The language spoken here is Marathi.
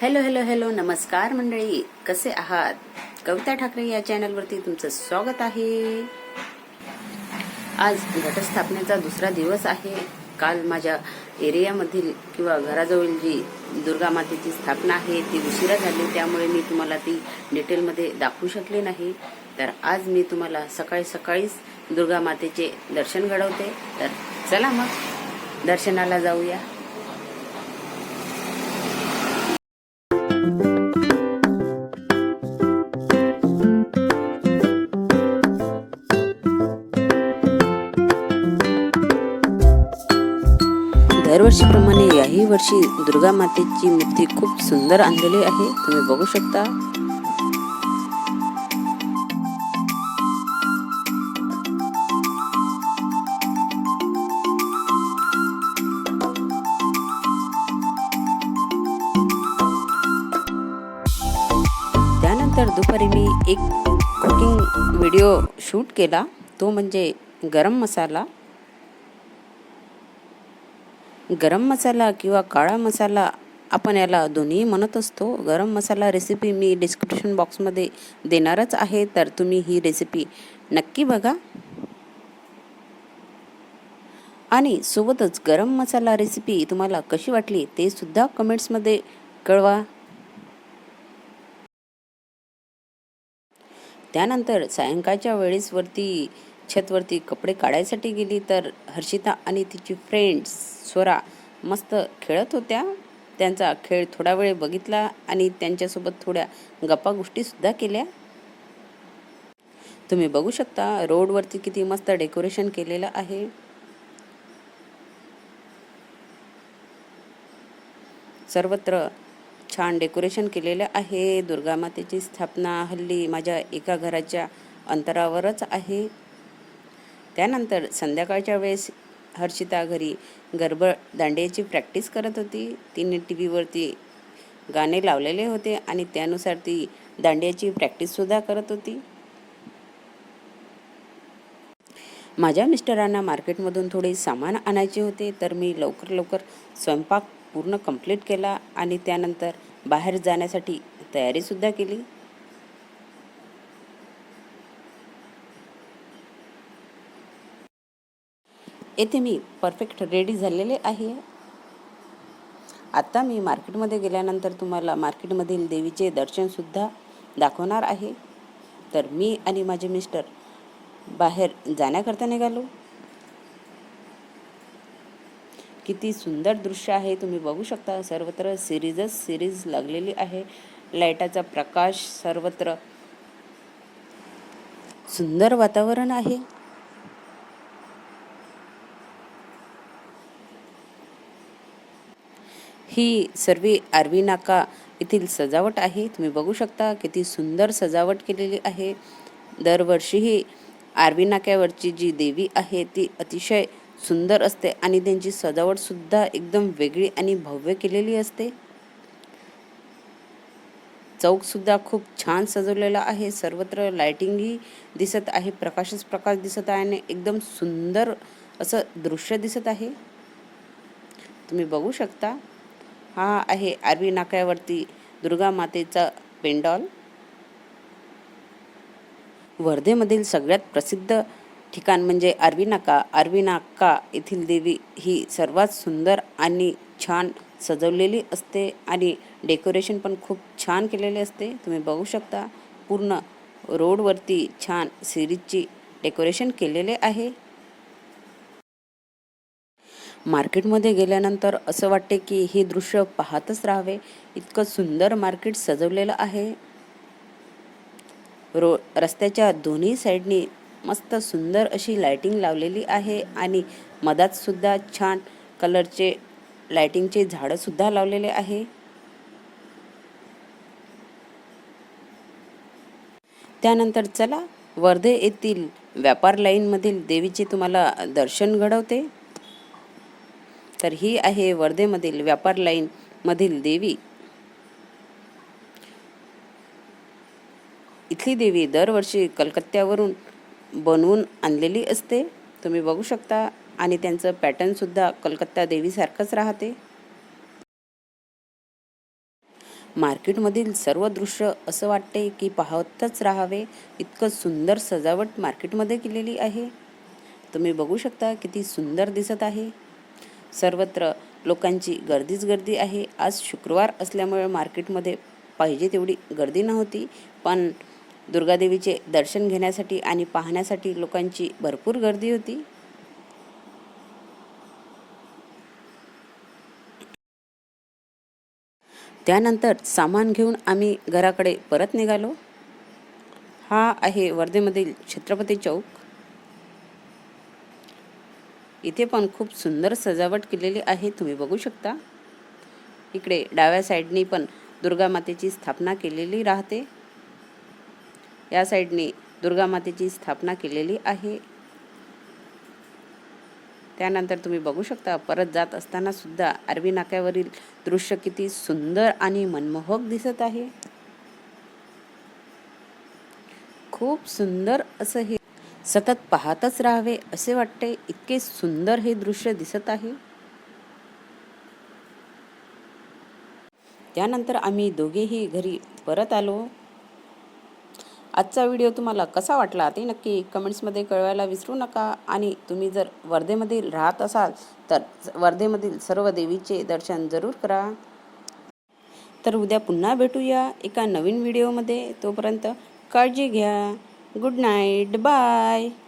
हॅलो हॅलो हॅलो नमस्कार मंडळी. कसे आहात? कविता ठाकरे या चॅनलवरती तुमचं स्वागत आहे. आज घटस्थापनेचा दुसरा दिवस आहे. काल माझ्या एरियामधील किंवा घराजवळील जी दुर्गा मातेची स्थापना आहे ती उशिरा झाली. त्यामुळे मी तुम्हाला ती डिटेलमध्ये दाखवू शकले नाही. तर आज मी तुम्हाला सकाळी सकाळीच दुर्गा मातेचे दर्शन घडवते. तर चला मग दर्शनाला जाऊया. दरवर्षीप्रमाणे याही वर्षी दुर्गा मातेची मूर्ती खूप सुंदर आणलेली आहे. तुम्ही बघू शकता. त्यानंतर दुपारी मी एक कुकिंग व्हिडिओ शूट केला. तो म्हणजे गरम मसाला. गरम मसाला किंवा काळा मसाला आपण याला दोन्ही म्हणत असतो. गरम मसाला रेसिपी मी डिस्क्रिप्शन बॉक्समध्ये देणारच आहे तर तुम्ही ही रेसिपी नक्की बघा. आणि सोबतच गरम मसाला रेसिपी तुम्हाला कशी वाटली ते सुद्धा कमेंट्समध्ये कळवा. त्यानंतर सायंकाळच्या वेळेस वरती छतवरती कपडे काढायसाठी गेली तर हर्षिता आणि तिची फ्रेंड्स स्वरा मस्त खेळत होत्या. त्यांचा खेळ थोडा वेळ बघितला आणि त्यांच्यासोबत थोड्या गप्पा गोष्टीसुद्धा केल्या. तुम्ही बघू शकता रोडवरती किती मस्त डेकोरेशन केलेलं आहे. सर्वत्र छान डेकोरेशन केलेलं आहे. दुर्गा मातेची स्थापना हल्ली माझ्या एका घराच्या अंतरावरच आहे. त्यानंतर संध्याकाळच्या वेळेस हर्षिता घरी गरबड दांडियाची प्रॅक्टिस करत होती. तिने टी व्हीवरती गाणे लावलेले होते आणि त्यानुसार ती दांडियाची प्रॅक्टिससुद्धा करत होती. माझ्या मिस्टरांना मार्केटमधून थोडे सामान आणायचे होते तर मी लवकर लवकर स्वयंपाक पूर्ण कंप्लीट केला आणि त्यानंतर बाहेर जाण्यासाठी तयारीसुद्धा केली. येथे मी परफेक्ट रेडी झालेले आहे. आत्ता मी मार्केटमध्ये गेल्यानंतर तुम्हाला मार्केटमधील देवीचे दर्शनसुद्धा दाखवणार आहे. तर मी आणि माझे मिस्टर बाहेर जाण्याकरता निघालो. किती सुंदर दृश्य आहे. तुम्ही बघू शकता सर्वत्र सिरीजच सिरीज लागलेली आहे. लाईटाचा प्रकाश सर्वत्र सुंदर वातावरण आहे. ही सर्व आरवी नाका येथील सजावट आहे. तुम्ही बघू शकता किती सुंदर सजावट केलेली आहे. दरवर्षीही आरवी नाक्यावरची जी देवी आहे ती अतिशय सुंदर असते आणि त्यांची सजावटसुद्धा एकदम वेगळी आणि भव्य केलेली असते. चौकसुद्धा खूप छान सजवलेला आहे. सर्वत्र लायटिंगही दिसत आहे. प्रकाशच प्रकाश दिसत आहे आणि एकदम सुंदर असं दृश्य दिसत आहे. तुम्ही बघू शकता हा आहे आरवी नाक्यावरती दुर्गा मातेचा पेंडॉल. वर्धेमधील सगळ्यात प्रसिद्ध ठिकाण म्हणजे आरवी नाका. आरवी नाका येथील देवी ही सर्वात सुंदर आणि छान सजवलेली असते आणि डेकोरेशन पण खूप छान केलेले असते. तुम्ही बघू शकता पूर्ण रोडवरती छान सिरीजची डेकोरेशन केलेले आहे. मार्केटमध्ये गेल्यानंतर असं वाटते की हे दृश्य पाहतच राहावे. इतकं सुंदर मार्केट सजवलेलं आहे. रो रस्त्याच्या दोन्ही साईडनी मस्त सुंदर अशी लायटिंग लावलेली आहे आणि मधातसुद्धा छान कलरचे लाइटिंगचे झाडंसुद्धा लावलेले आहे. त्यानंतर चला वर्धे येथील व्यापार लाईनमधील देवीचे तुम्हाला दर्शन घडवते. तर ही आहे वर्धेमधील व्यापार लाईनमधील देवी. इथली देवी दरवर्षी कलकत्त्यावरून बनवून आणलेली असते. तुम्ही बघू शकता आणि त्यांचं पॅटर्नसुद्धा कलकत्ता देवीसारखंच राहते. मार्केटमधील सर्व दृश्य असं वाटते की पाहतच राहावे. इतकं सुंदर सजावट मार्केटमध्ये केलेली आहे. तुम्ही बघू शकता किती सुंदर दिसत आहे. सर्वत्र लोकांची गर्दीच गर्दी आहे. आज शुक्रवार असल्यामुळे मार्केटमध्ये पाहिजे तेवढी गर्दी नव्हती. पण दुर्गादेवीचे दर्शन घेण्यासाठी आणि पाहण्यासाठी लोकांची भरपूर गर्दी होती. त्यानंतर सामान घेऊन आम्ही घराकडे परत निघालो. हा आहे वर्धेमधील छत्रपती चौक. इथे पण खूप सुंदर सजावट केलेली आहे तुम्ही बघू शकता. इकडे डाव्या साईडनी पण दुर्गा मातेची स्थापना केलेली राहते. या साईडनी दुर्गा मातेची स्थापना केलेली आहे. त्यानंतर तुम्ही बघू शकता परत जात असताना सुद्धा अरबी नाक्यावरील दृश्य किती सुंदर आणि मनमोहक दिसत आहे. खूप सुंदर असं हे सतत पाहतच राहावे असे वाटते. इतके सुंदर हे दृश्य दिसत आहे. त्यानंतर आम्ही दोघेही घरी परत आलो. आजचा व्हिडिओ तुम्हाला कसा वाटला ते नक्की कमेंट्समध्ये कळवायला विसरू नका. आणि तुम्ही जर वर्धेमधील राहत असाल तर वर्धेमधील सर्व देवीचे दर्शन जरूर करा. तर उद्या पुन्हा भेटूया एका नवीन व्हिडिओमध्ये. तोपर्यंत काळजी घ्या. good night. Bye.